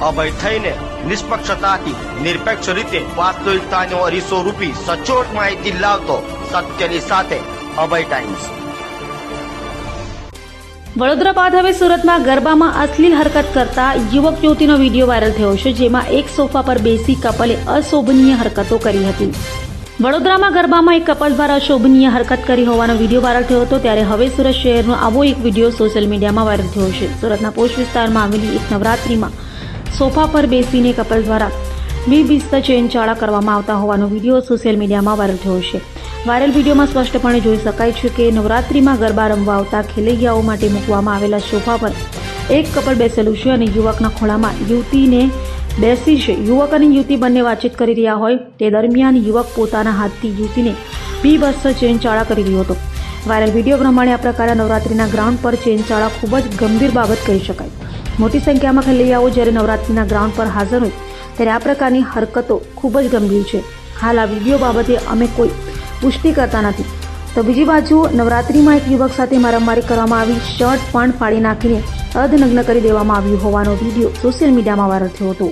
અભય થઈને નિષ્પક્ષતાથી, નિરપેક્ષ રીતે વાસ્તવિકતાનો અરીસો રૂપી સચોટ માહિતી લાવતો સત્યની સાથે અભય ટાઈમ્સ વડોદરા બાદ હવે સુરતમાં ગરબામાં અશ્લીલ હરકત કરતા યુવક યુવતીનો વીડિયો વાયરલ થયો છે, જેમાં એક સોફા પર બેસી કપલે અશોભનીય હરકતો કરી હતી. વડોદરામાં ગરબામાં એક કપલ દ્વારા અશોભનીય હરકત કરી હોવાનો વીડિયો વાયરલ થયો હતો, ત્યારે હવે સુરત શહેરનો આવો એક વીડિયો સોશિયલ મીડિયામાં વાયરલ થયો છે. સુરતના પોસ્ટ વિસ્તારમાં આવેલી એક નવરાત્રીમાં સોફા પર બેસીને કપલ દ્વારા બીબીસ્ત ચેનચાળા કરવામાં આવતા હોવાનો વીડિયો સોશિયલ મીડિયામાં વાયરલ થયો છે. વાયરલ વિડીયોમાં સ્પષ્ટપણે જોઈ શકાય છે કે નવરાત્રિમાં ગરબા રમવા આવતા ખેલૈયાઓ માટે મૂકવામાં આવેલા સોફા પર એક કપલ બેસેલું છે અને યુવકના ખોળામાં યુવતીને બેસી છે. યુવક અને યુવતી બંને વાતચીત કરી રહ્યા હોય તે દરમિયાન યુવક પોતાના હાથથી યુવતીને બી બસ ચેનચાળા કરી રહ્યો હતો. વાયરલ વીડિયો પ્રમાણે આ પ્રકારે નવરાત્રિના ગ્રાઉન્ડ પર ચેનચાળા ખૂબ જ ગંભીર બાબત કહી શકાય. મોટી સંખ્યામાં ખેલૈયાઓ જ્યારે નવરાત્રીના ગ્રાઉન્ડ પર હાજર હોય, ત્યારે આ પ્રકારની હરકતો ખૂબ જ ગંભીર છે. હાલ આ વીડિયો બાબતે અમે કોઈ પુષ્ટિ કરતા નથી. તો બીજી બાજુ, નવરાત્રીમાં એક યુવક સાથે મારામારી કરવામાં આવી, શર્ટ પણ ફાડી નાખીને અર્ધનગ્ન કરી દેવામાં આવ્યું હોવાનો વીડિયો સોશિયલ મીડિયામાં વાયરલ થયો હતો.